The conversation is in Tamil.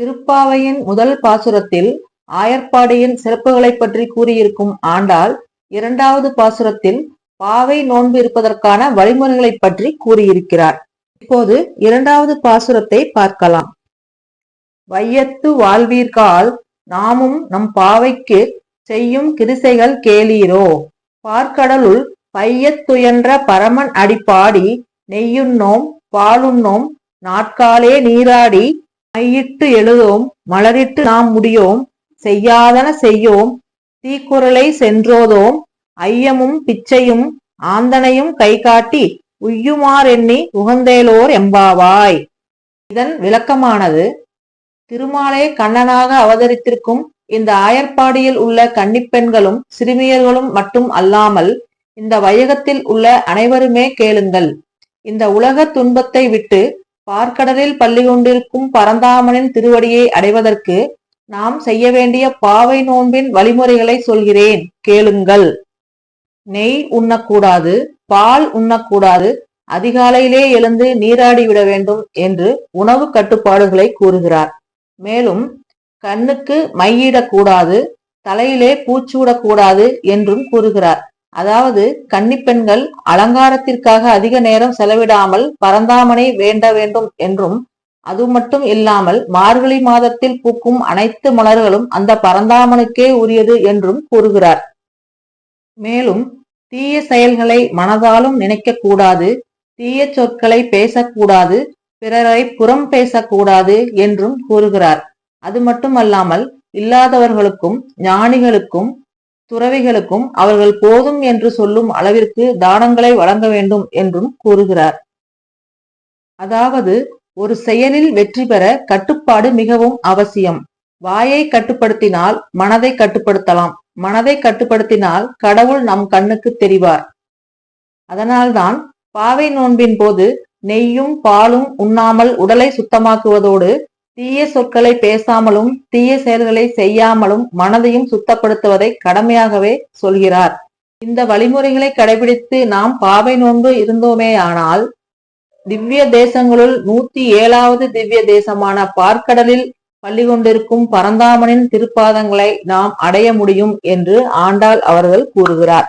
திருப்பாவையின் முதல் பாசுரத்தில் ஆயர்பாடியின் சிறப்புகளைப் பற்றி கூறியிருக்கும் ஆண்டாள் இரண்டாவது பாசுரத்தில் பாவை நோன்பு இருப்பதற்கான வழிமுறைகளைப் பற்றி கூறியிருக்கிறார். இப்போது இரண்டாவது பாசுரத்தை பார்க்கலாம். வையத்து வாழ்வீர்கால் நாமும் நம் பாவைக்கு செய்யும் கிரிசைகள் கேளீரோ? பார்க்கடலுள் பையத்துயன்ற பரமன் அடிப்பாடி நெய்யுண்ணோம் பாலுண்ணோம் நாட்காலே நீராடி மையிட்டு எழுதோம் மலரிட்டு நாம் முடியோம் செய்யாதன செய்யோம் தீக்குறளை சென்றோதோம் ஐயமும் பிச்சையும் ஆந்தனையும் கை காட்டி உய்யுமாறெண்ணி உகந்தேலோர் எம்பாவாய். இதன் விளக்கமானது திருமாலே கண்ணனாக அவதரித்திருக்கும் இந்த ஆயர்பாடியில் உள்ள கன்னிப்பெண்களும் சிறுமியர்களும் மட்டும் அல்லாமல் இந்த வையகத்தில் உள்ள அனைவருமே கேளுங்கள். இந்த உலக துன்பத்தை விட்டு பார்க்கடலில் பள்ளி கொண்டிருக்கும் பரந்தாமனின் திருவடியை அடைவதற்கு நாம் செய்ய வேண்டிய பாவை நோன்பின் வழிமுறைகளை சொல்கிறேன். கேளுங்கள். நெய் உண்ணக்கூடாது பால் உண்ணக்கூடாது அதிகாலையிலே எழுந்து நீராடி விட வேண்டும் என்று உணவு கட்டுப்பாடுகளை கூறுகிறார். மேலும் கண்ணுக்கு மையிடக்கூடாது தலையிலே பூச்சூடக்கூடாது என்றும் கூறுகிறார். அதாவது கன்னிப்பெண்கள் அலங்காரத்திற்காக அதிக நேரம் செலவிடாமல் பரந்தாமனை வேண்ட வேண்டும் என்றும் அது மட்டும் இல்லாமல் மார்கழி மாதத்தில் பூக்கும் அனைத்து மலர்களும் அந்த பரந்தாமனுக்கே உரியது என்றும் கூறுகிறார். மேலும் தீய செயல்களை மனதாலும் நினைக்கக்கூடாது தீய சொற்களை பேசக்கூடாது பிறரை புறம் பேசக்கூடாது என்றும் கூறுகிறார். அது மட்டுமல்லாமல் இல்லாதவர்களுக்கும் ஞானிகளுக்கும் துறவிகளுக்கும் அவர்கள் போதும் என்று சொல்லும் அளவிற்கு தானங்களை வழங்க வேண்டும் என்றும் கூறுகிறார். அதாவது ஒரு செயலில் வெற்றி பெற கட்டுப்பாடு மிகவும் அவசியம். வாயை கட்டுப்படுத்தினால் மனதை கட்டுப்படுத்தலாம். மனதை கட்டுப்படுத்தினால் கடவுள் நம் கண்ணுக்கு தெரிவார். அதனால்தான் பாவை நோன்பின் போது நெய்யும் பாலும் உண்ணாமல் உடலை சுத்தமாக்குவதோடு தீய சொற்களை பேசாமலும் தீய செயல்களை செய்யாமலும் மனதையும் சுத்தப்படுத்துவதை கடமையாகவே சொல்கிறார். இந்த வழிமுறைகளை கடைபிடித்து நாம் பாவை நோன்பு இருந்தோமேயானால் திவ்ய தேசங்களுள் நூத்தி ஏழாவது திவ்ய தேசமான பார்க்கடலில் பள்ளி கொண்டிருக்கும் பரந்தாமனின் திருப்பாதங்களை நாம் அடைய முடியும் என்று ஆண்டாள் அவர்கள் கூறுகிறார்.